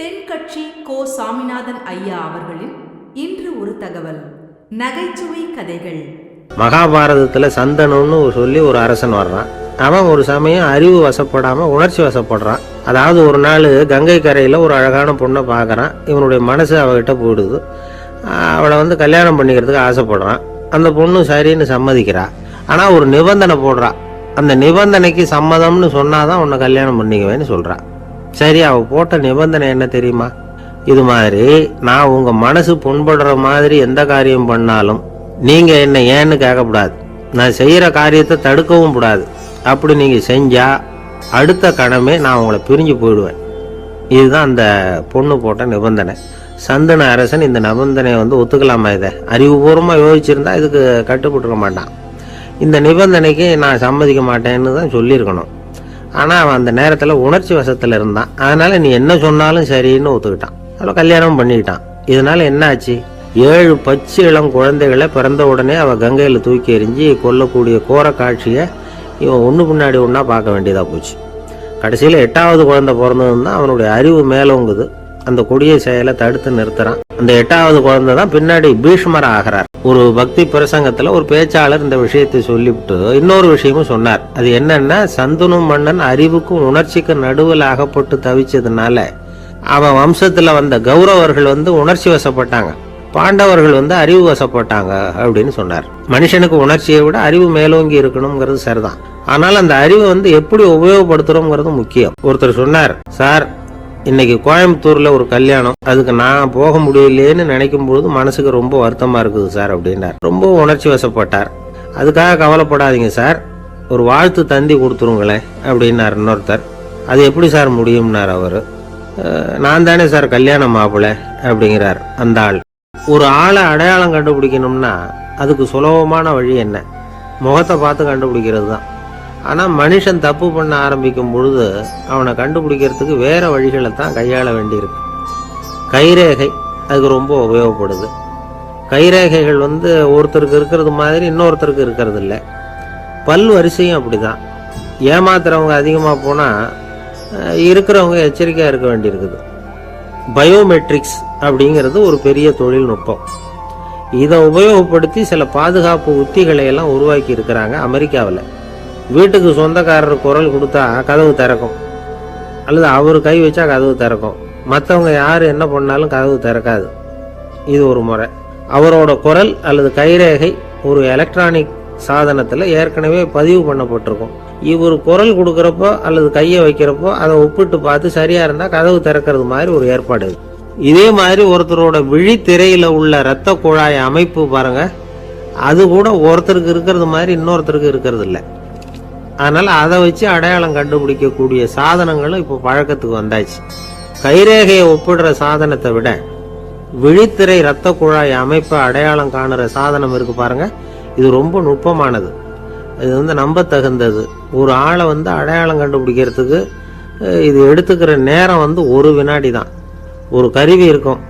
தென்கட்சி கோ சாமிநாதன் ஐயா அவர்களின் இன்று ஒரு தகவல். நகைச்சுவை கதைகள். மகாபாரதத்தில் சந்தனுன்னு சொல்லி ஒரு அரசன் வர்றான். அவன் ஒரு சமயம் அறிவு வசப்படாமல் உணர்ச்சி வசப்படுறான். அதாவது ஒரு நாள் கங்கை கரையில் ஒரு அழகான பொண்ணை பார்க்குறான். இவனுடைய மனசு அவகிட்ட போயிடுது. அவளை வந்து கல்யாணம் பண்ணிக்கிறதுக்கு ஆசைப்படுறான். அந்த பொண்ணு சரின்னு சம்மதிக்கிறா. ஆனால் ஒரு நிபந்தனை போடுறா. அந்த நிபந்தனைக்கு சம்மதம்னு சொன்னாதான் உன்னை கல்யாணம் பண்ணிக்குவேன்னு சொல்கிறான் சரி அவ போட்ட நிபந்தனை என்ன தெரியுமா? இது மாதிரி நான் உங்க மனசு புண்படுற மாதிரி எந்த காரியம் பண்ணாலும் நீங்க என்ன ஏன்னு கேட்கக்கூடாது. நான் செய்யற காரியத்தை தடுக்கவும் கூடாது. அப்படி நீங்க செஞ்சா அடுத்த கணமே நான் உங்களை பிரிஞ்சு போயிடுவேன். இதுதான் அந்த பொண்ணு போட்ட நிபந்தனை. சந்தன அரசன் இந்த நிபந்தனையை வந்து ஒத்துக்கலாமா இதை? அறிவுபூர்வமாக யோசிச்சிருந்தா இதுக்கு கட்டுப்பட்டுருக்க மாட்டான். இந்த நிபந்தனைக்கு நான் சம்மதிக்க மாட்டேன்னு தான் சொல்லியிருக்கணும். ஆனால் அவன் அந்த நேரத்தில் உணர்ச்சி வசத்தில் இருந்தான். அதனால் நீ என்ன சொன்னாலும் சரின்னு ஒத்துக்கிட்டான். அவளை கல்யாணம் பண்ணிக்கிட்டான். இதனால் என்ன ஆச்சு? ஏழு பச்சை இளம் குழந்தைகளை பிறந்த உடனே அவள் கங்கையில் தூக்கி எறிஞ்சு கொல்லக்கூடிய கோர காட்சியை இவன் ஒன்று பின்னாடி ஒன்றா பார்க்க வேண்டியதாக போச்சு. கடைசியில் எட்டாவது குழந்தை பிறந்ததும் தான் அவனுடைய அறிவு மேலோங்குது. அந்த கொடிய செயலை தடுத்து நிறுத்துறான். அந்த எட்டாவது குழந்தை தான் பின்னாடி பீஷ்மர் ஆகிறார். ஒரு பக்தி பிரசங்கத்துல ஒரு பேச்சாளர் இந்த விஷயத்தை சொல்லிவிட்டு இன்னொரு விஷயமும் சொன்னார். அது என்னன்னா சந்தனு மன்னன் அறிவுக்கும் உணர்ச்சிக்கும் நடுவில் அகப்பட்டு தவிச்சதுனால அவன் வம்சத்துல வந்த கௌரவர்கள் வந்து உணர்ச்சி வசப்பட்டாங்க. பாண்டவர்கள் வந்து அறிவு வசப்பட்டாங்க அப்படின்னு சொன்னார். மனுஷனுக்கு உணர்ச்சியை விட அறிவு மேலோங்கி இருக்கணுங்கிறது சரிதான். ஆனால் அந்த அறிவை வந்து எப்படி உபயோகப்படுத்துறோங்கிறது முக்கியம். ஒருத்தர் சொன்னார் சார் இன்னைக்கு கோயம்புத்தூர்ல ஒரு கல்யாணம். அதுக்கு நான் போக முடியலையேன்னு நினைக்கும் பொழுது மனசுக்கு ரொம்ப வருத்தமா இருக்குது சார் அப்படின்னார். ரொம்ப உணர்ச்சி வசப்பட்டார். அதுக்காக கவலைப்படாதீங்க சார். ஒரு வாழ்த்து தந்தி கொடுத்துருங்களேன் அப்படின்னார் இன்னொருத்தர். அது எப்படி சார் முடியும்னார் அவர். நான் தானே சார் கல்யாணம் மாப்பிள்ளை அப்படிங்கிறார் அந்த ஆள். ஒரு ஆளை அடையாளம் கண்டுபிடிக்கணும்னா அதுக்கு சுலபமான வழி என்ன? முகத்தை பார்த்து கண்டுபிடிக்கிறது தான். ஆனால் மனுஷன் தப்பு பண்ண ஆரம்பிக்கும் பொழுது அவனை கண்டுபிடிக்கிறதுக்கு வேறு வழிகளை தான் கையாள வேண்டியிருக்கு. கைரேகை அதுக்கு ரொம்ப உபயோகப்படுது. கைரேகைகள் வந்து ஒருத்தருக்கு இருக்கிறது மாதிரி இன்னொருத்தருக்கு இருக்கிறது இல்லை பல் வரிசையும் அப்படிதான். ஏமாத்துறவங்க அதிகமாக போனால் இருக்கிறவங்க எச்சரிக்கையாக இருக்க வேண்டியிருக்குது. பயோமெட்ரிக்ஸ் அப்படிங்கிறது ஒரு பெரிய தொழில்நுட்பம். இதை உபயோகப்படுத்தி சில பாதுகாப்பு உத்திகளை எல்லாம் உருவாக்கி இருக்கிறாங்க அமெரிக்காவில். வீட்டுக்கு சொந்தக்காரர் குரல் கொடுத்தா கதவு திறக்கும். அல்லது அவர் கை வச்சா கதவு திறக்கும். மற்றவங்க யார் என்ன பண்ணாலும் கதவு திறக்காது. இது ஒரு முறை. அவரோட குரல் அல்லது கைரேகை ஒரு எலக்ட்ரானிக் சாதனத்தில் ஏற்கனவே பதிவு பண்ணப்பட்டிருக்கும். இவர் குரல் கொடுக்குறப்போ அல்லது கையை வைக்கிறப்போ அதை ஒப்பிட்டு பார்த்து சரியாக இருந்தால் கதவு திறக்கிறது மாதிரி ஒரு ஏற்பாடு இதே. மாதிரி ஒருத்தரோட விழித்திரையில் உள்ள இரத்த குழாய் அமைப்பு பாருங்கள் அது கூட ஒருத்தருக்கு இருக்கிறது மாதிரி இன்னொருத்தருக்கு இருக்கிறது இல்லை. அதனால் அதை வச்சு அடையாளம் கண்டுபிடிக்கக்கூடிய சாதனங்களும் இப்போ பழக்கத்துக்கு வந்தாச்சு. கைரேகையை ஒப்பிடுற சாதனத்தை விட விழித்திரை இரத்த குழாய் அமைப்பை அடையாளம் காணுற சாதனம் இருக்கு பாருங்க. இது ரொம்ப நுட்பமானது. இது வந்து நம்ப தகுந்தது. ஒரு ஆளை வந்து அடையாளம் கண்டுபிடிக்கிறதுக்கு இது எடுத்துக்கிற நேரம் வந்து ஒரு வினாடி தான். ஒரு கருவி இருக்கும்.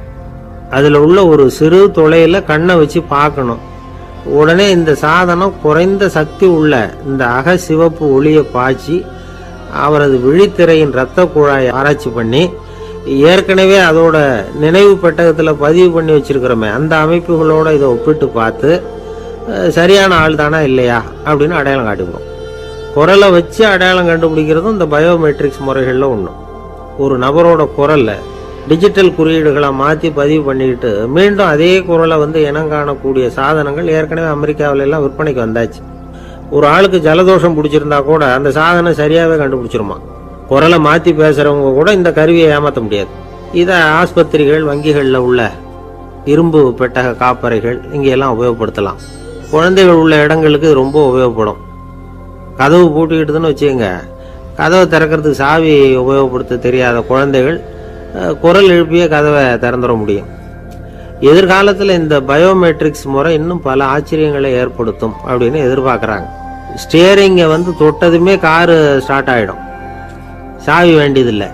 அதில் உள்ள ஒரு சிறு துளையில் கண்ணை வச்சு பார்க்கணும். உடனே இந்த சாதனம் குறைந்த சக்தி உள்ள இந்த அக சிவப்பு ஒளியை பாய்ச்சி அவரது விழித்திரையின் இரத்த குழாயை ஆராய்ச்சி பண்ணி ஏற்கனவே அதோட நினைவு பெட்டகத்தில் பதிவு பண்ணி வச்சிருக்கிறோமே அந்த அமைப்புகளோட இதை ஒப்பிட்டு பார்த்து சரியான ஆள் தானா இல்லையா அப்படின்னு அடையாளம் காட்டிக்கிறோம். குரலை வச்சு அடையாளம் கண்டுபிடிக்கிறதும் இந்த பயோமெட்ரிக்ஸ் முறைகளில் ஒன்று ஒரு நபரோட குரலை டிஜிட்டல் குறியீடுகளை மாற்றி பதிவு பண்ணிக்கிட்டு மீண்டும் அதே குரலை வந்து இனம் காணக்கூடிய சாதனங்கள் ஏற்கனவே அமெரிக்காவில எல்லாம் விற்பனைக்கு வந்தாச்சு. ஒரு ஆளுக்கு ஜலதோஷம் பிடிச்சிருந்தா கூட அந்த சாதனம் சரியாகவே கண்டுபிடிச்சிருமா. குரலை மாற்றி பேசுகிறவங்க கூட இந்த கருவியை ஏமாற்ற முடியாது. இதை ஆஸ்பத்திரிகள் வங்கிகளில் உள்ள இரும்பு பெட்டக காப்பறைகள் இங்கெல்லாம் உபயோகப்படுத்தலாம். குழந்தைகள் உள்ள இடங்களுக்கு ரொம்ப உபயோகப்படும். கதவு பூட்டிக்கிட்டுதுன்னு வச்சுக்கோங்க. கதவை திறக்கிறதுக்கு சாவி உபயோகப்படுத்த தெரியாத குழந்தைகள் குரல் எழுப்பிய கதவை திறந்துட முடியும். எதிர்காலத்தில் இந்த பயோமெட்ரிக்ஸ் முறை இன்னும் பல ஆச்சரியங்களை ஏற்படுத்தும் அப்படின்னு எதிர்பார்க்குறாங்க. ஸ்டியரிங்கை வந்து தொட்டதுமே காரு ஸ்டார்ட் ஆகிடும் சாவி வேண்டியதில்லை.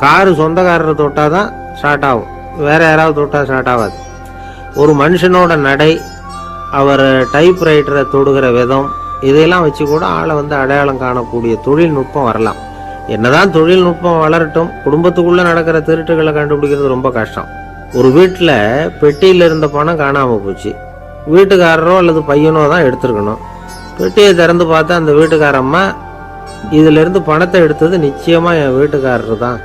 காரு சொந்தக்காரரை தொட்டால் தான் ஸ்டார்ட் ஆகும். வேறு யாராவது தொட்டால் ஸ்டார்ட் ஆகாது. ஒரு மனுஷனோட நடை அவர் டைப் ரைட்டரை தொடுகிற விதம் இதையெல்லாம் வச்சு கூட ஆளை வந்து அடையாளம் காணக்கூடிய தொழில்நுட்பம் வரலாம். என்னதான் தொழில்நுட்பம் வளரட்டும் குடும்பத்துக்குள்ளே நடக்கிற திருட்டுகளை கண்டுபிடிக்கிறது ரொம்ப கஷ்டம். ஒரு வீட்டில் பெட்டியில் இருந்த பணம் காணாமல் போச்சு. வீட்டுக்காரரோ அல்லது பையனோ தான் எடுத்திருக்கணும். பெட்டியை திறந்து பார்த்தா அந்த வீட்டுக்காரம்மா இதிலிருந்து பணத்தை எடுத்தது நிச்சயமாக என் வீட்டுக்காரர் தான்.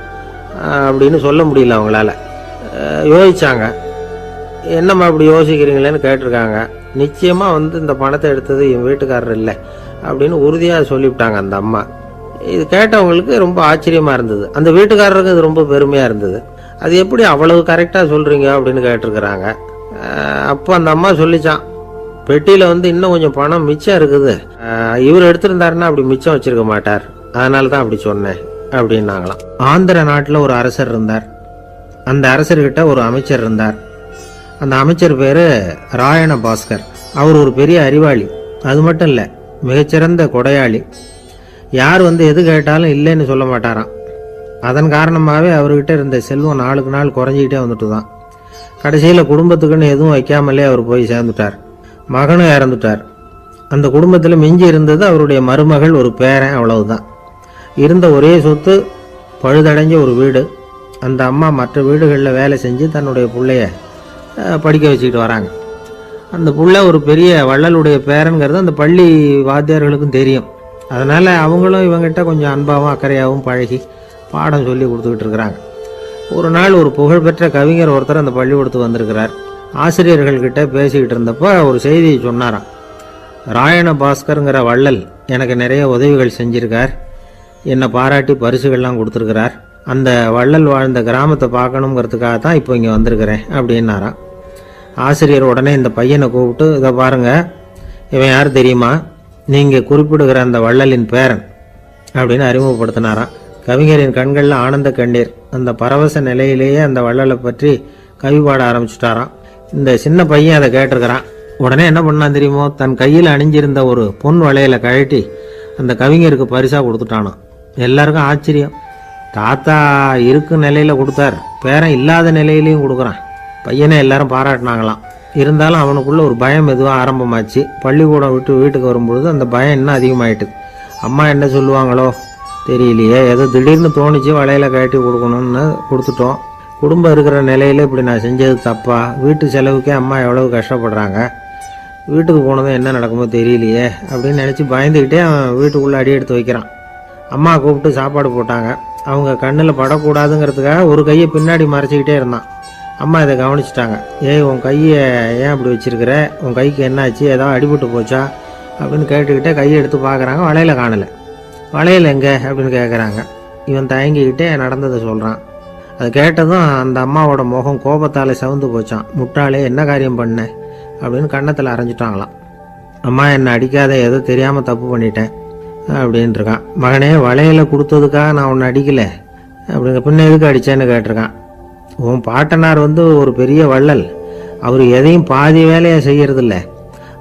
அப்படின்னு சொல்ல முடியல அவங்களால. யோசிச்சாங்க. என்னம்மா இப்படி யோசிக்கிறீங்களேன்னு கேட்டிருக்காங்க. நிச்சயமாக வந்து இந்த பணத்தை எடுத்தது என் வீட்டுக்காரர் இல்லை அப்படின்னு உறுதியாக சொல்லிவிட்டாங்க அந்த அம்மா. இது கேட்டவங்களுக்கு ரொம்ப ஆச்சரியமாக இருந்தது. அந்த வீட்டுக்காரருக்கு இது ரொம்ப பெருமையாக இருந்தது. அது எப்படி அவ்வளவு கரெக்டாக சொல்கிறீங்க அப்படின்னு கேட்டிருக்கிறாங்க. அப்போ அந்த அம்மா சொல்லிச்சான் பெட்டியில் வந்து இன்னும் கொஞ்சம் பணம் மிச்சம் இருக்குது. இவர் எடுத்திருந்தாருன்னா அப்படி மிச்சம் வச்சிருக்க மாட்டார். அதனால தான் அப்படி சொன்னேன் அப்படின்னாங்களாம். ஆந்திர நாட்டில் ஒரு அரசர் இருந்தார். அந்த அரசர்கிட்ட ஒரு அமைச்சர் இருந்தார். அந்த அமைச்சர் பேர் ராயண பாஸ்கர் அவர் ஒரு பெரிய அறிவாளி. அது மட்டும் இல்லை மிகச்சிறந்த கொடையாளி. யார் வந்து எது கேட்டாலும் இல்லைன்னு சொல்ல மாட்டாராம். அதன் காரணமாகவே அவர்கிட்ட இருந்த செல்வம் நாளுக்கு நாள் குறைஞ்சிக்கிட்டே வந்துட்டு தான் கடைசியில் குடும்பத்துக்குன்னு எதுவும் வைக்காமலே அவர் போய் சேர்ந்துட்டார். மகனும் இறந்துட்டார். அந்த குடும்பத்தில் மிஞ்சி இருந்தது அவருடைய மருமகள் ஒரு பேரன் அவ்வளவுதான். இருந்த ஒரே சொத்து பழுதடைஞ்ச ஒரு வீடு. அந்த அம்மா மற்ற வீடுகளில் வேலை செஞ்சு தன்னுடைய பிள்ளைய படிக்க வச்சுக்கிட்டு வராங்க. அந்த புள்ள ஒரு பெரிய வள்ளலுடைய பேரன்கிறது அந்த பள்ளி வாத்தியார்களுக்கும் தெரியும். அதனால் அவங்களும் இவங்ககிட்ட கொஞ்சம் அன்பாகவும் அக்கறையாகவும் பழகி பாடம் சொல்லி கொடுத்துக்கிட்டு இருக்கிறாங்க. ஒரு நாள் ஒரு புகழ்பெற்ற கவிஞர் ஒருத்தர் அந்த பள்ளிக்கூடத்துக்கு வந்திருக்கிறார். ஆசிரியர்கள்கிட்ட பேசிக்கிட்டு இருந்தப்போ ஒரு செய்தியை சொன்னாராம். ராயண பாஸ்கருங்கிற வள்ளல் எனக்கு நிறைய உதவிகள் செஞ்சுருக்கார். என்னை பாராட்டி பரிசுகள்லாம் கொடுத்துருக்கிறார். அந்த வள்ளல் வாழ்ந்த கிராமத்தை பார்க்கணுங்கிறதுக்காக தான் இப்போ இங்கே வந்திருக்கிறேன் அப்படின்னாராம். ஆசிரியர் உடனே இந்த பையனை கூப்பிட்டு இதை பாருங்கள் இவன் யார் தெரியுமா? நீங்கள் குறிப்பிடுகிற அந்த வள்ளலின் பேரன் அப்படின்னு அறிமுகப்படுத்தினாராம் கவிஞரின் கண்களில் ஆனந்த கண்ணீர். அந்த பரவச நிலையிலேயே அந்த வள்ளலை பற்றி கவி பாட ஆரம்பிச்சுட்டாராம் இந்த சின்ன பையன் அதை கேட்டிருக்கிறான். உடனே என்ன பண்ணான் தெரியுமோ? தன் கையில் அணிஞ்சிருந்த ஒரு பொன் வளையலை கழட்டி அந்த கவிஞருக்கு பரிசாக கொடுத்துட்டானான் எல்லாருக்கும் ஆச்சரியம். தாத்தா இருக்கும் நிலையில் கொடுத்தார். பேரன் இல்லாத நிலையிலையும் கொடுக்குறான். பையனை எல்லாரும் பாராட்டினாங்களாம். இருந்தாலும் அவனுக்குள்ள ஒரு பயம் மெதுவாக ஆரம்பமாச்சு. பள்ளிக்கூடம் விட்டு வீட்டுக்கு வரும்பொழுது அந்த பயம் இன்னும் அதிகமாயிட்டுது. அம்மா என்ன சொல்லுவாங்களோ தெரியலையே. ஏதோ திடீர்னு தோணுச்சு வலையில் கட்டி கொடுக்கணும்னு கொடுத்துட்டோம். குடும்பம் இருக்கிற நிலையில இப்படி நான் செஞ்சது தப்பா? வீட்டு செலவுக்கே அம்மா எவ்வளவு கஷ்டப்படுறாங்க? வீட்டுக்கு போனதும் என்ன நடக்குமோ தெரியலையே அப்படின்னு நினச்சி பயந்துக்கிட்டே அவன் வீட்டுக்குள்ளே அடி எடுத்து வைக்கிறான். அம்மா கூப்பிட்டு சாப்பாடு போட்டாங்க. அவங்க கண்ணில் படக்கூடாதுங்கிறதுக்காக ஒரு கையை பின்னாடி மறைச்சிக்கிட்டே இருந்தான். அம்மா இதை கவனிச்சிட்டாங்க. ஏய் உன் கையை ஏன் அப்படி வச்சிருக்கிற? உன் கைக்கு என்னாச்சு? ஏதாவது அடிபட்டு போச்சா? அப்படின்னு கேட்டுக்கிட்டே கையை எடுத்து பார்க்குறாங்க. வளையல காணலை. வளையல் எங்கே? அப்படின்னு கேட்குறாங்க இவன் தயங்கிக்கிட்டே நடந்ததை சொல்கிறான் அது கேட்டதும் அந்த அம்மாவோட முகம் கோபத்தால் சவுந்து போச்சான் முட்டாளே என்ன காரியம் பண்ண? அப்படின்னு கன்னத்தில் அரைஞ்சிட்டாங்களாம். அம்மா என்னை அடிக்காத ஏதோ தெரியாமல் தப்பு பண்ணிட்டேன் அப்படின்ட்டுருக்கான் மகனே வளையலை கொடுத்ததுக்காக நான் உன்னை அடிக்கலை அப்படிங்க பின்ன எதுக்கு அடிச்சேன்னு கேட்டிருக்கான். உன் பாட்டனார் வந்து ஒரு பெரிய வள்ளல். அவர் எதையும் பாதி வேலையை செய்கிறதில்ல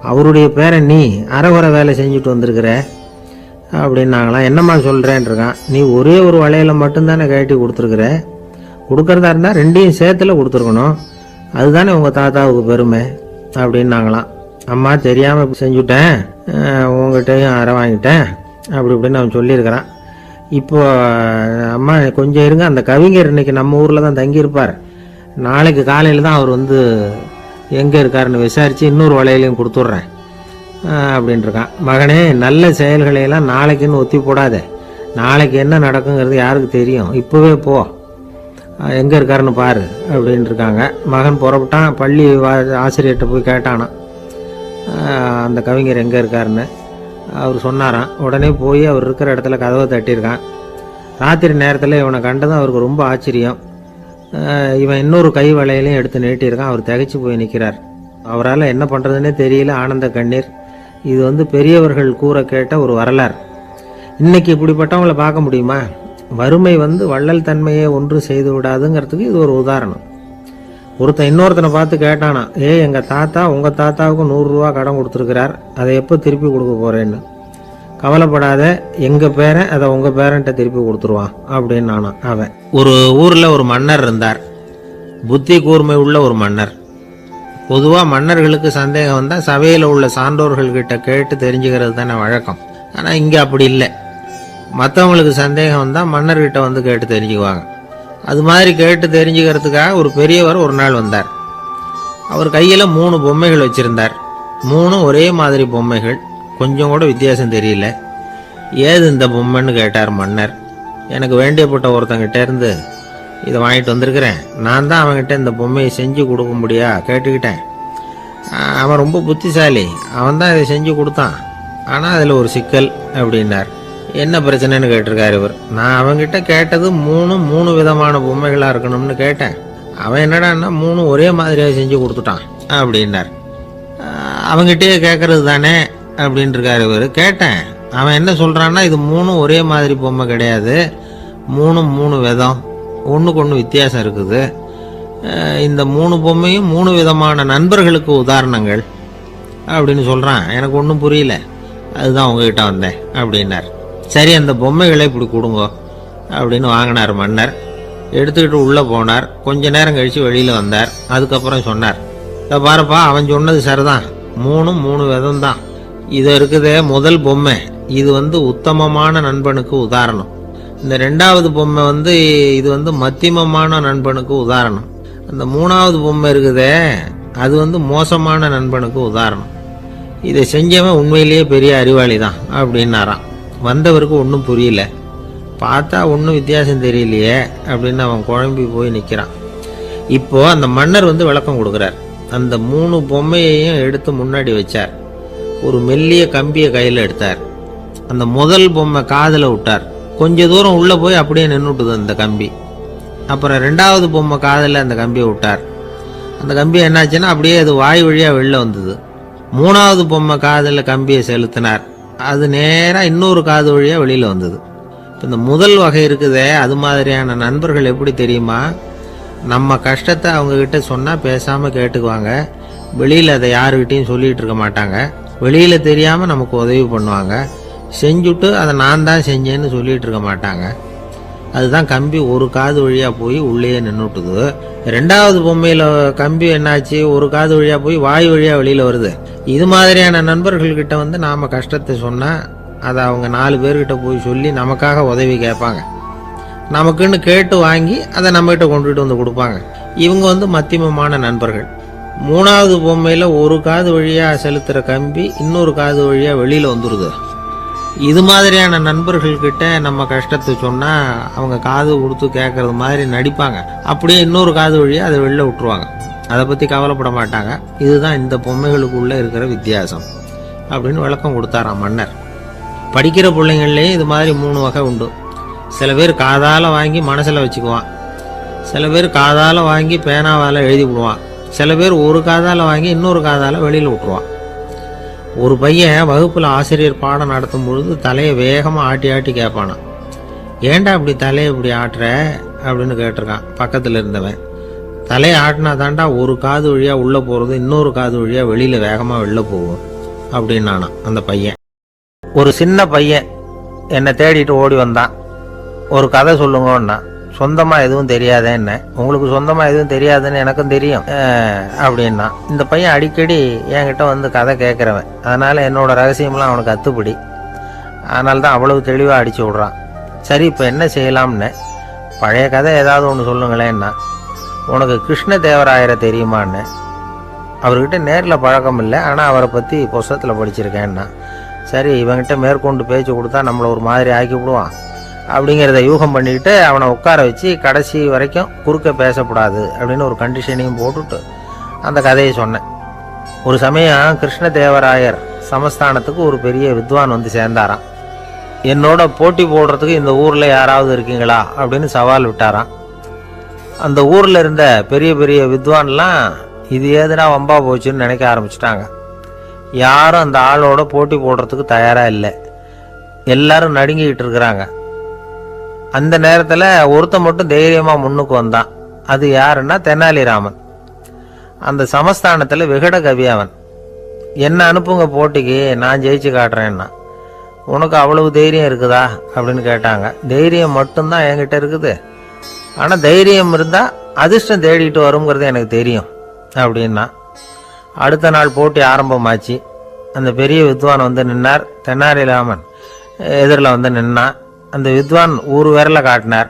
அவருடைய பேரை நீ அரைகுறை வேலை செஞ்சுட்டு வந்திருக்கிற அப்படின்னாங்களாம். என்னம்மா சொல்கிறேன் இருக்கான் நீ ஒரே ஒரு வளையலை மட்டும்தானே கட்டி கொடுத்துருக்குற? கொடுக்கறதா இருந்தால் ரெண்டையும் சேர்த்துல கொடுத்துருக்கணும். அதுதானே உங்கள் தாத்தாவுக்கு பெருமை அப்படின்னாங்களாம். அம்மா தெரியாமல் செஞ்சுட்டேன். அஹ் அரை வாங்கிட்டேன். அப்படி இப்படின்னு அவன் சொல்லியிருக்கிறான். இப்போ அம்மா கொஞ்சம் இருங்க. அந்த கவிஞர் இன்னைக்கு நம்ம ஊரில் தான் தங்கியிருப்பார். நாளைக்கு காலையில் தான் அவர் வந்து எங்கே இருக்காருன்னு விசாரித்து இன்னொரு வலையிலையும் கொடுத்துட்றேன். அப்படின்ட்டுருக்கான். மகனே நல்ல செயல்களையெல்லாம் நாளைக்குன்னு ஒத்தி போடாத. நாளைக்கு என்ன நடக்குங்கிறது யாருக்கு தெரியும். இப்போவே போ. எங்கே இருக்காருன்னு பாரு அப்படின்ட்டு இருக்காங்க மகன் புறப்பட்டான். பள்ளி வா ஆசிரியர்கிட்ட போய் கேட்டானான் அந்த கவிஞர் எங்கே இருக்காருன்னு. அவர் சொன்னாராம். உடனே போய் அவர் இருக்கிற இடத்துல கதவை தட்டியிருக்கான். ராத்திரி நேரத்தில் இவனை கண்டதும் அவருக்கு ரொம்ப ஆச்சரியம். இவன் இன்னொரு கை வளையலையும் எடுத்து நீட்டியிருக்கான். அவர் திகைச்சு போய் நிற்கிறார் அவரால் என்ன பண்ணுறதுன்னே தெரியல ஆனந்த கண்ணீர். இது வந்து பெரியவர்கள் கூற கேட்ட ஒரு வரலாறு. இன்னைக்கு இப்படிப்பட்டவங்கள பார்க்க முடியுமா? வறுமை வந்து வள்ளல் தன்மையை ஒன்று செய்து விடாதுங்கிறதுக்கு இது ஒரு உதாரணம். ஒருத்தன் இன்னொருத்தனை பார்த்து கேட்டானா ஏ எங்கள் தாத்தா உங்கள் தாத்தாவுக்கு நூறுரூவா கடன் கொடுத்துருக்கிறார். அதை எப்போ திருப்பி கொடுக்க போகிறேன்னு கவலைப்படாத எங்கள் பேரன் அதை உங்கள் பேரன்ட்ட திருப்பி கொடுத்துருவான் அப்படின்னு நானா அவன். ஒரு ஊரில் ஒரு மன்னர் இருந்தார். புத்தி கூர்மை உள்ள ஒரு மன்னர். பொதுவாக மன்னர்களுக்கு சந்தேகம் வந்தால் சபையில் உள்ள சான்றோர்கள்கிட்ட கேட்டு தெரிஞ்சுக்கிறது தானே வழக்கம். ஆனால் இங்கே அப்படி இல்லை. மற்றவங்களுக்கு சந்தேகம் வந்தால் மன்னர்கிட்ட வந்து கேட்டு தெரிஞ்சுக்குவாங்க. அது மாதிரி கேட்டு தெரிஞ்சுக்கிறதுக்காக ஒரு பெரியவர் ஒரு நாள் வந்தார். அவர் கையில் மூணு பொம்மைகள் வச்சுருந்தார். மூணும் ஒரே மாதிரி பொம்மைகள். கொஞ்சம் கூட வித்தியாசம் தெரியல. ஏது இந்த பொம்மைன்னு கேட்டார் மன்னர். எனக்கு வேண்டியப்பட்ட ஒருத்தங்கிட்ட இருந்து இதை வாங்கிட்டு வந்திருக்கிறேன். நான் தான் அவன்கிட்ட இந்த பொம்மையை செஞ்சு கொடுக்க முடியா கேட்டுக்கிட்டேன். அவன் ரொம்ப புத்திசாலி. அவன் தான் இதை செஞ்சு கொடுத்தான். ஆனால் அதில் ஒரு சிக்கல் அப்படின்னார். என்ன பிரச்சனைன்னு கேட்டிருக்காரு இவர். நான் அவங்கிட்ட கேட்டது மூணு மூணு விதமான பொம்மைகளாக இருக்கணும்னு கேட்டேன். அவன் என்னடான்னா மூணு ஒரே மாதிரியாக செஞ்சு கொடுத்துட்டான் அப்படின்னார். அவங்ககிட்டயே கேட்கறது தானே அப்படின்ட்டு இருக்காரு இவர். கேட்டேன். அவன் என்ன சொல்கிறான்னா இது மூணும் ஒரே மாதிரி பொம்மை கிடையாது. மூணும் மூணு விதம். ஒன்றுக்கு ஒன்று வித்தியாசம் இருக்குது. இந்த மூணு பொம்மையும் மூணு விதமான நண்பர்களுக்கு உதாரணங்கள் அப்படின்னு சொல்கிறான் எனக்கு ஒன்றும் புரியல. அதுதான் உங்ககிட்ட வந்தேன் அப்படின்னார். சரி அந்த பொம்மைகளை இப்படி கொடுங்க அப்படின்னு வாங்கினார் மன்னர். எடுத்துக்கிட்டு உள்ளே போனார். கொஞ்ச நேரம் கழித்து வெளியில் வந்தார். அதுக்கப்புறம் சொன்னார் இதை பாருப்பா அவன் சொன்னது சரிதான். மூணும் மூணு விதம் தான் இது இருக்குதே முதல் பொம்மை. இது வந்து உத்தமமான நண்பனுக்கு உதாரணம். இந்த ரெண்டாவது பொம்மை வந்து இது வந்து மத்தியமமான நண்பனுக்கு உதாரணம். அந்த மூணாவது பொம்மை இருக்குதே அது வந்து மோசமான நண்பனுக்கு உதாரணம். இதை செஞ்சவன் உண்மையிலேயே பெரிய அறிவாளி தான் அப்படின்னாராம். வந்தவருக்கு ஒன்றும் புரியல. பார்த்தா ஒன்றும் வித்தியாசம் தெரியலையே அப்படின்னு அவன் குழம்பி போய் நிற்கிறான் இப்போது அந்த மன்னர் வந்து விளக்கம் கொடுக்குறார். அந்த மூணு பொம்மையையும் எடுத்து முன்னாடி வச்சார். ஒரு மெல்லிய கம்பியை கையில் எடுத்தார். அந்த முதல் பொம்மை காதில் விட்டார். கொஞ்ச தூரம் உள்ளே போய் அப்படியே நின்றுட்டுது அந்த கம்பி. அப்புறம் ரெண்டாவது பொம்மை காதில் அந்த கம்பியை விட்டார். அந்த கம்பி என்னாச்சுன்னா அப்படியே அது வாய் வழியாக வெளில வந்தது. மூணாவது பொம்மை காதில் கம்பியை செலுத்தினார். அது நேராக இன்னொரு காது வழியாக வெளியில் வந்தது. இப்போ இந்த முதல் வகை இருக்குதே அது மாதிரியான நண்பர்கள் எப்படி தெரியுமா? நம்ம கஷ்டத்தை அவங்கக்கிட்ட சொன்னால் பேசாமல் கேட்டுக்குவாங்க. வெளியில் அதை யாருக்கிட்டையும் சொல்லிகிட்டு இருக்க மாட்டாங்க. வெளியில் தெரியாமல் நமக்கு உதவி பண்ணுவாங்க. செஞ்சுட்டு அதை நான் தான் செஞ்சேன்னு சொல்லிகிட்டு இருக்க மாட்டாங்க. அதுதான் கம்பி ஒரு காது வழியாக போய் உள்ளேயே நின்றுட்டுது ரெண்டாவது பொம்மையில் கம்பி என்னாச்சு? ஒரு காது வழியாக போய் வாய் வழியாக வெளியில் வருது. இது மாதிரியான நண்பர்கள்கிட்ட வந்து நாம் கஷ்டத்தை சொன்னால் அதை அவங்க நாலு பேர்கிட்ட போய் சொல்லி நமக்காக உதவி கேட்பாங்க. நமக்குன்னு கேட்டு வாங்கி அதை நம்மகிட்ட கொண்டுகிட்டு வந்து கொடுப்பாங்க. இவங்க வந்து மத்தியமமான நண்பர்கள். மூணாவது பொம்மையில் ஒரு காது வழியாக செலுத்துகிற கம்பி இன்னொரு காது வழியாக வெளியில் வந்துடுது இது மாதிரியான நண்பர்கள்கிட்ட நம்ம கஷ்டத்தை சொன்னால் அவங்க காது கொடுத்து கேட்குறது மாதிரி நடிப்பாங்க. அப்படியே இன்னொரு காது வழியாக அதை வெளில விட்டுருவாங்க. அதை பற்றி கவலைப்பட மாட்டாங்க. இதுதான் இந்த பொம்மைகளுக்குள்ளே இருக்கிற வித்தியாசம். அப்படின்னு விளக்கம் கொடுத்தாராம் மன்னர். படிக்கிற பிள்ளைங்கள்லேயும் இது மாதிரி மூணு வகை உண்டு. சில பேர் காதால் வாங்கி மனசில் வச்சுக்குவான். சில பேர் காதால் வாங்கி பேனாவால் எழுதி விடுவான். சில பேர் ஒரு காதால் வாங்கி இன்னொரு காதால் வெளியில் விட்டுருவான். ஒரு பையன் வகுப்பில் ஆசிரியர் பாடம் நடத்தும் பொழுது தலையை வேகமாக ஆட்டி ஆட்டி கேட்பானான் ஏன்டா இப்படி தலையை இப்படி ஆட்டுற? அப்படின்னு கேட்டிருக்கான். பக்கத்தில் இருந்தவன். தலையை ஆட்டினா தாண்டா ஒரு காது வழியாக உள்ளே போகிறது இன்னொரு காது வழியாக வெளியில் வேகமாக வெளில போகும் அப்படின்னானா அந்த பையன். ஒரு சின்ன பையன் என்னை தேடிட்டு ஓடி வந்தான். ஒரு கதை சொல்லுங்கன்னா சொந்தமாக எதுவும் தெரியாதே என்ன. உங்களுக்கு சொந்தமாக எதுவும் தெரியாதுன்னு எனக்கும் தெரியும் அப்படின்னா. இந்த பையன் அடிக்கடி என்கிட்ட வந்து கதை கேட்குறவன் அதனால் என்னோட ரகசியம்லாம் அவனுக்கு அத்துப்படி. அதனால தான் அவ்வளவு தெளிவாக அடிச்சு விட்றான். சரி இப்போ என்ன செய்யலாம்னு. பழைய கதை ஏதாவது ஒன்று சொல்லுங்களேன்னா உனக்கு கிருஷ்ண தேவராயரை தெரியுமான்னு? அவர்கிட்ட நேரில் பழக்கம் இல்லை ஆனால் அவரை பற்றி புஸ்தகத்தில் படிச்சிருக்கேன்னா. சரி இவன்கிட்ட மேற்கொண்டு பேச்சு கொடுத்தா நம்மளை ஒரு மாதிரி ஆக்கி விடுவான். அப்படிங்கிறத யூகம் பண்ணிக்கிட்டு அவனை உட்கார வச்சு கடைசி வரைக்கும் குறுக்க பேசக்கூடாது அப்படின்னு ஒரு கண்டிஷனையும் போட்டுட்டு அந்த கதையை சொன்னேன். ஒரு சமயம் கிருஷ்ணதேவராயர் சமஸ்தானத்துக்கு ஒரு பெரிய வித்வான் வந்து சேர்ந்தாராம். என்னோட போட்டி போடுறதுக்கு இந்த ஊரில் யாராவது இருக்கீங்களா அப்படின்னு சவால் விட்டாராம். அந்த ஊரில் இருந்த பெரிய பெரிய வித்வான்லாம் இது ஏதுனா வம்பா போச்சுன்னு நினைக்க ஆரம்பிச்சிட்டாங்க. யாரும் அந்த ஆளோட போட்டி போடுறதுக்கு தயாராக இல்லை. எல்லாரும் நடுங்கிக்கிட்டு இருக்கிறாங்க. அந்த நேரத்தில் ஒருத்தன் மட்டும் தைரியமாக முன்னுக்கு வந்தான். அது யாருன்னா தெனாலிராமன். அந்த சமஸ்தானத்தில் விகட கவி அவன். என்ன அனுப்புங்க போட்டிக்கு நான் ஜெயிச்சு காட்டுறேன்னா. உனக்கு அவ்வளவு தைரியம் இருக்குதா? அப்படின்னு கேட்டாங்க. தைரியம் மட்டும்தான் என்கிட்ட இருக்குது. ஆனால் தைரியம் இருந்தால் அதிர்ஷ்டம் தேடிட்டு வருங்கிறது எனக்கு தெரியும். அப்படின்னா அடுத்த நாள் போட்டி ஆரம்பமாச்சு. அந்த பெரிய வித்வான் வந்து நின்னார். தென்னாலிராமன் எதிரில் வந்து நின்னான் அந்த வித்வான் ஒரு விரலை காட்டினார்.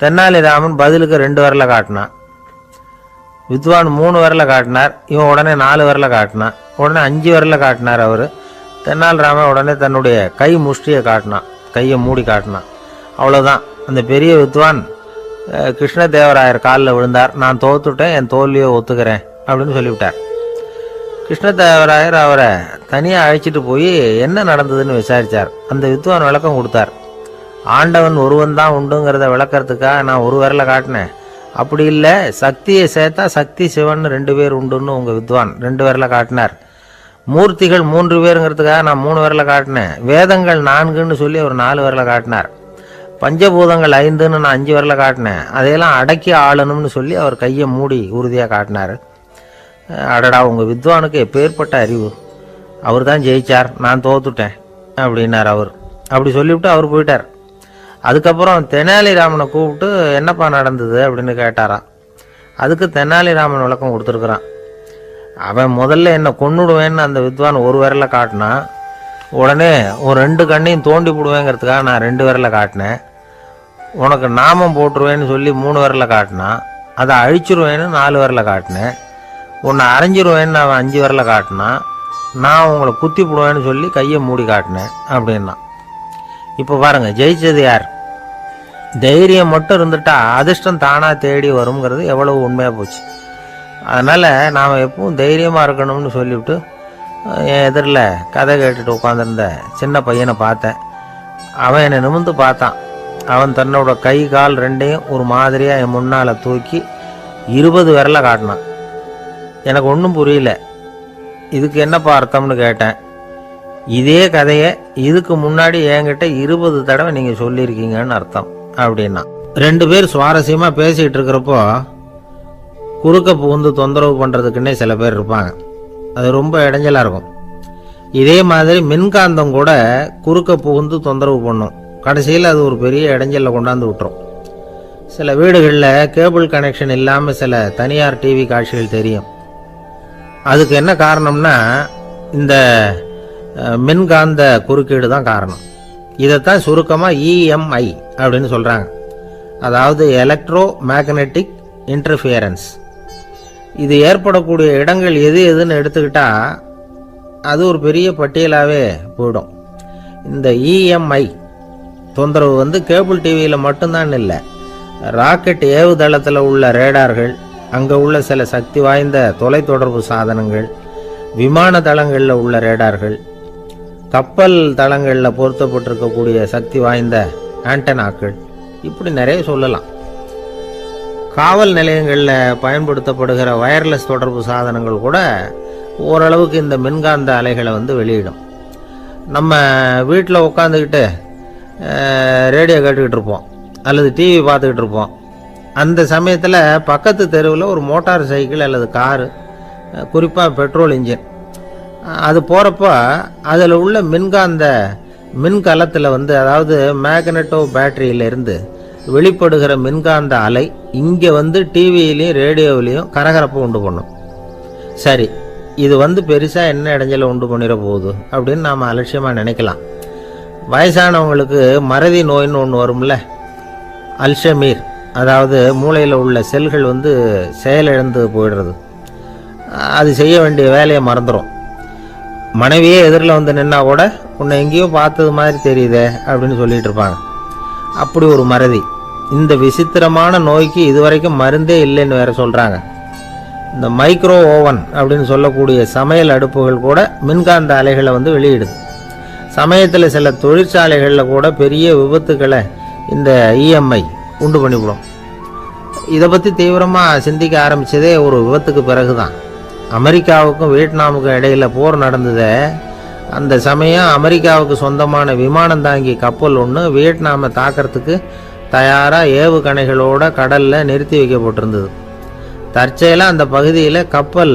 தென்னாலிராமன் பதிலுக்கு ரெண்டு விரலை காட்டினான். வித்வான் மூணு விரலை காட்டினார். இவன் உடனே நாலு விரலை காட்டினான். உடனே அஞ்சு விரலை காட்டினார் அவர். தென்னாலிராமன் உடனே தன்னுடைய கை முஷ்டியை காட்டினான். கையை மூடி காட்டினான். அவ்வளோதான் அந்த பெரிய வித்வான் கிருஷ்ணதேவராயர் காலில் விழுந்தார். நான் தோத்துட்டேன் என் தோல்வியை ஒத்துக்கிறேன் அப்படின்னு சொல்லிவிட்டார். கிருஷ்ணதேவராயர் அவரை தனியாக அழைச்சிட்டு போய் என்ன நடந்ததுன்னு விசாரித்தார் அந்த வித்வான் விளக்கம் கொடுத்தார். ஆண்டவன் ஒருவன் தான் உண்டுங்கிறத விளக்கிறதுக்காக நான் ஒரு விரலை காட்டினேன். அப்படி இல்லை சக்தியை சேர்த்தா சக்தி சிவன் ரெண்டு பேர் உண்டுன்னு உங்கள் வித்வான் ரெண்டு விரலை காட்டினார். மூர்த்திகள் மூன்று பேருங்கிறதுக்காக நான் மூணு விரலை காட்டினேன். வேதங்கள் நான்குன்னு சொல்லி ஒரு நாலு விரலை காட்டினார். பஞ்சபூதங்கள் ஐந்துன்னு நான் அஞ்சு வரல காட்டினேன். அதையெல்லாம் அடக்கி ஆளணும்னு சொல்லி அவர் கையை மூடி உறுதியாக காட்டினார். அடடா உங்கள் வித்வானுக்கு எப்பேற்பட்ட அறிவு. அவர் தான் ஜெயிச்சார் நான் தோத்துட்டேன் அப்படின்னார் அவர். அப்படி சொல்லிவிட்டு அவர் போயிட்டார். அதுக்கப்புறம் தெனாலிராமனை கூப்பிட்டு என்னப்பா நடந்தது? அப்படின்னு கேட்டாராம். அதுக்கு தெனாலிராமன் விளக்கம் கொடுத்துருக்குறான். அவன் முதல்ல என்னை கொன்னுடுவேன்னு அந்த வித்வான் ஒரு விரலை காட்டினான். உடனே ஒரு ரெண்டு கண்ணையும் தோண்டி போடுவேங்கிறதுக்காக நான் ரெண்டு விரலை காட்டினேன். உனக்கு நாமம் போட்டுருவேன்னு சொல்லி மூணு விரலை காட்டினான் அதை அழிச்சிருவேன்னு நாலு விரலை காட்டினேன். உன்னை அரைஞ்சிருவேன்னு அவன் அஞ்சு விரலை காட்டினான் நான் உங்களை குத்தி போடுவேன்னு சொல்லி கையை மூடி காட்டினேன் அப்படின்னா. இப்போ பாருங்க ஜெயிச்சது யார்? தைரியம் மட்டும் இருந்துட்டா அதிர்ஷ்டம் தானாக தேடி வருங்கிறது எவ்வளவு உண்மையாக போச்சு. அதனால் நாம் எப்பவும் தைரியமாக இருக்கணும்னு சொல்லிவிட்டு என் எதிரில் கதை கேட்டுட்டு உட்காந்துருந்த சின்ன பையனை பார்த்தேன். அவன் என்னை நிமிர்ந்து பார்த்தான். அவன் தன்னோட கை கால் ரெண்டையும் ஒரு மாதிரியாக என் முன்னால் தூக்கி இருபது விரலை காட்டினான். எனக்கு ஒன்றும் புரியல. இதுக்கு என்னப்பா அர்த்தம்னு கேட்டேன். இதே கதையை இதுக்கு முன்னாடி என்கிட்ட இருபது தடவை நீங்கள் சொல்லியிருக்கீங்கன்னு அர்த்தம் அப்படின்னா. ரெண்டு பேர் சுவாரஸ்யமாக பேசிகிட்டு இருக்கிறப்போ குறுக்க புகுந்து தொந்தரவு பண்ணுறதுக்குன்னே சில பேர் இருப்பாங்க. அது ரொம்ப இடைஞ்சலாக இருக்கும். இதே மாதிரி மின்காந்தம் கூட குறுக்க புகுந்து தொந்தரவு பண்ணும். கடைசியில் அது ஒரு பெரிய இடைஞ்சலில் கொண்டாந்து விட்டுரும். சில வீடுகளில் கேபிள் கனெக்ஷன் இல்லாமல் சில தனியார் டிவி காட்சிகள் தெரியும். அதுக்கு என்ன காரணம்னா இந்த மின்காந்த குறுக்கீடு தான் காரணம். இதைத்தான் சுருக்கமாக இஎம்ஐ அப்படின்னு சொல்கிறாங்க அதாவது எலக்ட்ரோ மேக்னெட்டிக் இன்டர்ஃபியரன்ஸ் இது ஏற்படக்கூடிய இடங்கள் எது எதுன்னு எடுத்துக்கிட்டால் அது ஒரு பெரிய பட்டியலாகவே போயிடும். இந்த இஎம்ஐ தொந்தரவு வந்து கேபிள் டிவியில் மட்டும்தான் இல்லை. ராக்கெட் ஏவுதளத்தில் உள்ள ரேடார்கள் அங்கே உள்ள சில சக்தி வாய்ந்த தொலைத்தொடர்பு சாதனங்கள் விமான தளங்களில் உள்ள ரேடார்கள் கப்பல் தளங்களில் பொருத்தப்பட்டிருக்கக்கூடிய சக்தி வாய்ந்த ஆண்டனாக்கள் இப்படி நிறைய சொல்லலாம். காவல் நிலையங்களில் பயன்படுத்தப்படுகிற வயர்லெஸ் தொடர்பு சாதனங்கள் கூட ஓரளவுக்கு இந்த மின்காந்த அலைகளை வந்து வெளியிடும். நம்ம வீட்டில் உட்காந்துக்கிட்டு ரேடியோ கேட்டுக்கிட்டு இருப்போம். அல்லது டிவி பார்த்துக்கிட்டு இருப்போம். அந்த சமயத்தில் பக்கத்து தெருவில் ஒரு மோட்டார் சைக்கிள் அல்லது காரு குறிப்பாக பெட்ரோல் இன்ஜின். அது போகிறப்ப அதில் உள்ள மின்காந்த மின்கலத்தில் வந்து அதாவது மேக்னட்டோ பேட்டரியிலிருந்து வெளிப்படுகிற மின்காந்த அலை இங்கே வந்து டிவியிலையும் ரேடியோவிலையும் கரகரப்பு உண்டு பண்ணும். சரி இது வந்து பெருசாக என்ன இடைஞ்சலை உண்டு பண்ணிட போகுது அப்படின்னு நாம் அலட்சியமாக நினைக்கலாம். வயசானவங்களுக்கு மறதி நோயின்னு ஒன்று வரும்ல? அல்ஷமீர் அதாவது மூளையில் உள்ள செல்கள் வந்து செயலிழந்து போயிடுறது. அது செய்ய வேண்டிய வேலையை மறந்துடும் மனைவியே எதிரில் வந்து நின்னா கூட உன்னை எங்கேயோ பார்த்தது மாதிரி தெரியுதே அப்படின்னு சொல்லிட்டு இருப்பாங்க. அப்படி ஒரு மறதி. இந்த விசித்திரமான நோய்க்கு இதுவரைக்கும் மருந்தே இல்லைன்னு வேற சொல்கிறாங்க இந்த மைக்ரோ ஓவன் அப்படின்னு சொல்லக்கூடிய சமையல் அடுப்புகள் கூட மின்காந்த அலைகளை வந்து வெளியிடுது. சமயத்தில் சில தொழிற்சாலைகளில் கூட பெரிய விபத்துக்களை இந்த இஎம்ஐ உண்டு பண்ணிவிடும் இதை பற்றி தீவிரமாக சிந்திக்க ஆரம்பித்ததே ஒரு விபத்துக்கு பிறகு தான் அமெரிக்காவுக்கும் வியட்நாமுக்கும் இடையில போர் நடந்ததை அந்த சமயம் அமெரிக்காவுக்கு சொந்தமான விமானம் தாங்கி கப்பல் ஒன்று வியட்நாமை தாக்கிறதுக்கு தயாராக ஏவுகணைகளோட கடலில் நிறுத்தி வைக்கப்பட்டிருந்தது. தற்செயலாக அந்த பகுதியில் கப்பல்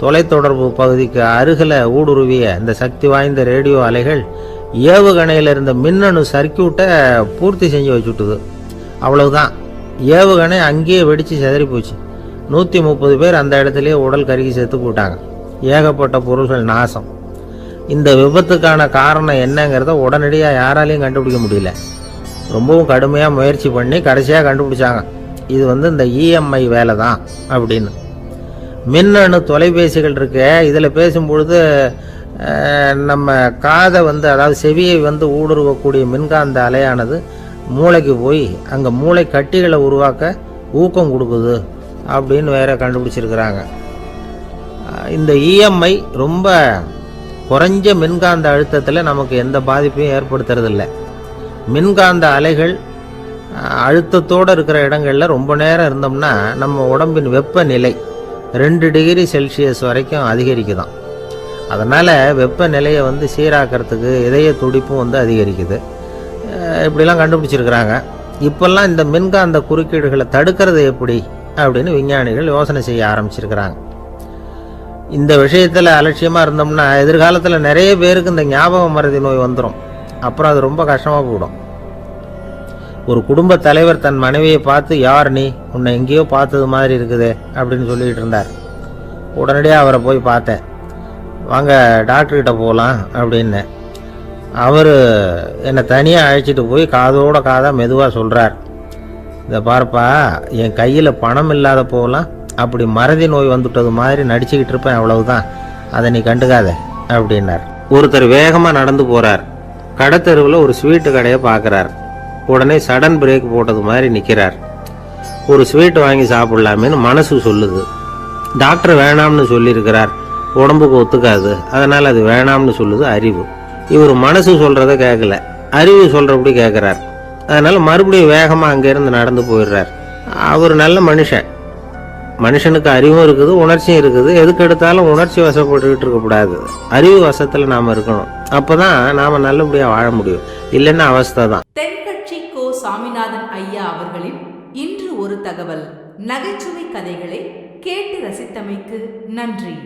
தொலைத்தொடர்பு பகுதிக்கு அருகில் ஊடுருவிய இந்த சக்தி வாய்ந்த ரேடியோ அலைகள் ஏவுகணையில் இருந்த மின்னணு சர்க்கியூட்டை பூர்த்தி செஞ்சு வச்சுட்டுது. அவ்வளவுதான். ஏவுகணை அங்கேயே வெடித்து செதறி போச்சு நூற்றி முப்பது பேர் அந்த இடத்துலயே உடல் கருகி செத்து போட்டாங்க ஏகப்பட்ட பொருள்கள் நாசம். இந்த விபத்துக்கான காரணம் என்னங்கிறத உடனடியாக யாராலையும் கண்டுபிடிக்க முடியல. ரொம்பவும் கடுமையாக முயற்சி பண்ணி கடைசியாக கண்டுபிடிச்சாங்க. இது வந்து இந்த இஎம்ஐ வேலை தான் அப்படின்னு. மின்னணு தொலைபேசிகள் இருக்கு. இதில் பேசும்பொழுது நம்ம காதை வந்து அதாவது செவியை வந்து ஊடுருவக்கூடிய மின்காந்த அலையானது மூளைக்கு போய் அங்கே மூளை கட்டிகளை உருவாக்க ஊக்கம் கொடுக்குது அப்படின்னு வேற கண்டுபிடிச்சிருக்கிறாங்க. இந்த இஎம்ஐ ரொம்ப குறைஞ்ச மின்காந்த அழுத்தத்தில் நமக்கு எந்த பாதிப்பையும் ஏற்படுத்துறதில்ல. மின்காந்த அலைகள் அழுத்தத்தோடு இருக்கிற இடங்களில் ரொம்ப நேரம் இருந்தோம்னா நம்ம உடம்பின் வெப்பநிலை ரெண்டு டிகிரி செல்சியஸ் வரைக்கும் அதிகரிக்குதான். அதனால் வெப்பநிலையை வந்து சீராக்கிறதுக்கு இதய துடிப்பும் வந்து அதிகரிக்குது. இப்படிலாம் கண்டுபிடிச்சிருக்கிறாங்க. இப்போல்லாம் இந்த மின்காந்த குறுக்கீடுகளை தடுக்கிறது எப்படி அப்படின்னு விஞ்ஞானிகள் யோசனை செய்ய ஆரம்பிச்சிருக்கிறாங்க. இந்த விஷயத்தில் அலட்சியமாக இருந்தோம்னா எதிர்காலத்தில் நிறைய பேருக்கு இந்த ஞாபகம் மறதி நோய் வந்துடும் அப்புறம் அது ரொம்ப கஷ்டமாக போயிடும். ஒரு குடும்ப தலைவர் தன் மனைவியை பார்த்து யார் நீ? உன்னை எங்கேயோ பார்த்தது மாதிரி இருக்குது அப்படின்னு சொல்லிட்டு இருந்தார். உடனடியாக அவரை போய் பார்த்தேன். வாங்க டாக்டர்கிட்ட போகலாம் அப்படின்னு. அவர் என்னை தனியாக அழைச்சிட்டு போய் காதோட காதாக மெதுவாக சொல்கிறார் இதை பார்ப்பா என் கையில் பணம் இல்லாத போகலாம் அப்படி மறதி நோய் வந்துட்டது மாதிரி நடிச்சுக்கிட்டு இருப்பேன் அவ்வளவுதான். அதை நீ கண்டுக்காத அப்படின்னார். ஒருத்தர் வேகமாக நடந்து போகிறார் கடத்தெருவில் ஒரு ஸ்வீட்டு கடையை பார்க்குறாரு உடனே சடன் பிரேக் போட்டது மாதிரி நிற்கிறார் ஒரு ஸ்வீட் வாங்கி சாப்பிட்லாமேன்னு மனசு சொல்லுது. டாக்டர் வேணாம்னு சொல்லியிருக்கிறார். உடம்புக்கு ஒத்துக்காது. அதனால் அது வேணாம்னு சொல்லுது அறிவு. இவர் மனசு சொல்கிறத கேட்கல. அறிவு சொல்கிறபடி கேட்குறார். அதனால் மறுபடியும் வேகமாக அங்கேருந்து நடந்து போயிடுறார். அவர் நல்ல மனுஷன். மனுஷனுக்கு அறிவும் இருக்குது உணர்ச்சியும் இருக்குது. எதுக்கு எடுத்தாலும் உணர்ச்சி வசப்பட்டுக்கிட்டு இருக்கக்கூடாது. அறிவு வசத்தில் நாம் இருக்கணும். அப்போ தான் நாம் நல்லபடியாக வாழ முடியும். இல்லைன்னா அவஸ்தை தான். தென்கட்சி கோ சாமிநாதன் ஐயா அவர்களின் இன்று ஒரு தகவல். நகைச்சுவை கதைகளை கேட்டு ரசித்தமைக்கு நன்றி.